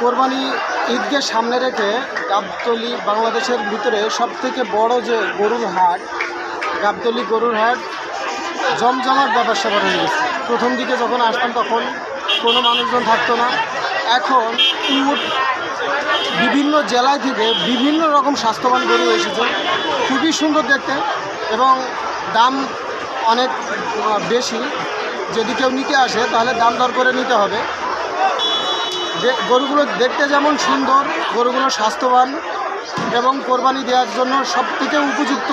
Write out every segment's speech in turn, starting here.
কোরবানি ঈদকে সামনে রেখে গাবতলি বাংলাদেশের ভিতরে সবথেকে বড় যে গরুর হাট, গাবতলি গরুর হাট জমজমাট ব্যাপার স্যাপার হয়ে গেছে। প্রথম দিকে যখন আসতাম তখন কোনো মানুষজন থাকতো না। এখন বিভিন্ন জেলায় থেকে বিভিন্ন রকম স্বাস্থ্যবান গরু এসেছে। খুবই সুন্দর দেখতে এবং দাম অনেক বেশি। যদি কেউ নিতে আসে তাহলে দাম দর করে নিতে হবে। গরুগুলো দেখতে যেমন সুন্দর, গরুগুলো স্বাস্থ্যবান এবং কোরবানি দেওয়ার জন্য সব থেকে উপযুক্ত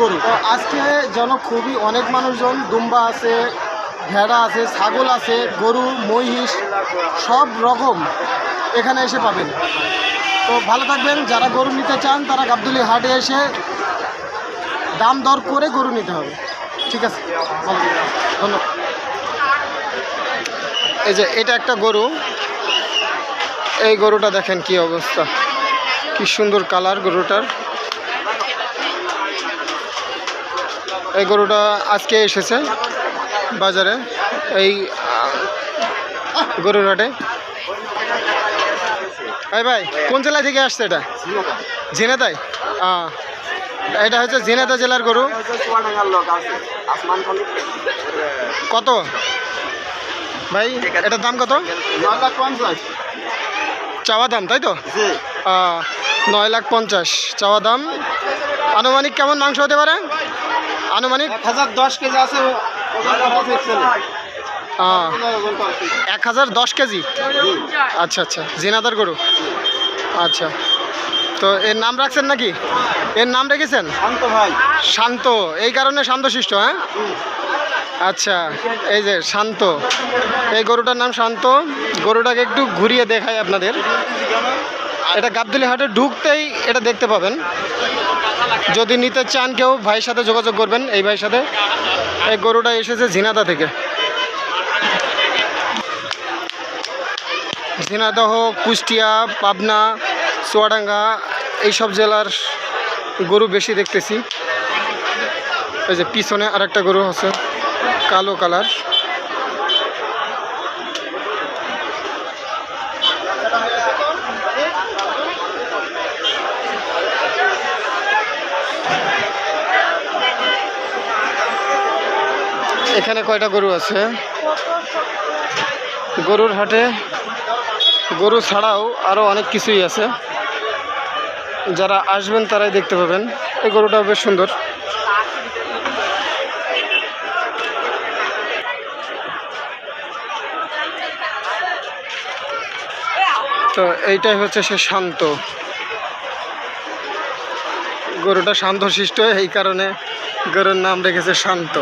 গরু। তো আজকে যেন খুবই অনেক মানুষজন, দুম্বা আছে, ভেড়া আছে, ছাগল আছে, গরু, মহিষ, সব রকম এখানে এসে পাবেন। তো ভালো থাকবেন, যারা গরু নিতে চান, তারা গাবদুলি হাটে এসে দাম দর করে গরু নিতে হবে। ঠিক আছে ধন্যবাদ। এই যে, এটা একটা গরু। এই গরুটা দেখেন কি অবস্থা। কি সুন্দর কালার গরুটার। এই গরুটা আজকে এসেছে বাজারে, এই গরুর হাটে। এই ভাই, কোন জেলা থেকে আসছে এটা? ঝিনাদাই এটা হচ্ছে ঝিনাদা জেলার গরু। কত? ভাই, এটার দাম কত? চাওয়া দাম তাই তো? নয় লাখ পঞ্চাশ চাওয়া দাম। আনুমানিক কেমন মাংস হতে পারে? আনুমানিক? হাজার দশ কেজি আছে এক হাজার দশ কেজি? আচ্ছা আচ্ছা। জিনাদার গরু? আচ্ছা। তো এর নাম রাখছেন নাকি? এর নাম রেখেছেন? শান্ত ভাই। শান্ত। এই কারণে শান্তশিষ্ট হ্যাঁ? আচ্ছা এই যে শান্ত। এই গরুটার নাম শান্ত। গরুটাকে একটু ঘুরিয়ে দেখাই আপনাদের। এটা গাবদুলি হাটে ঢুকতেই এটা দেখতে পাবেন। যদি নিতে চান কেউ, ভাইয়ের সাথে যোগাযোগ করবেন, এই ভাইয়ের সাথে। এই গরুটা এসেছে ঝিনাদা থেকে। ঝিনাদহ কুষ্টিয়া, পাবনা, চুয়াডাঙ্গা, এইসব জেলার গরু বেশি দেখতেছি। এই যে পিছনে আরেকটা গরু আছে। কালো কালার। এখানে কয়টা গরু আছে? গরুর হাটে গরু ছাড়াও আরও অনেক কিছুই আছে। যারা আসবেন তারাই দেখতে পাবেন। এই গরুটাও বেশ সুন্দর। তো এইটাই হচ্ছে সে শান্ত। গরুটা শান্ত সৃষ্ট এই কারণে গরুর নাম রেখেছে শান্ত।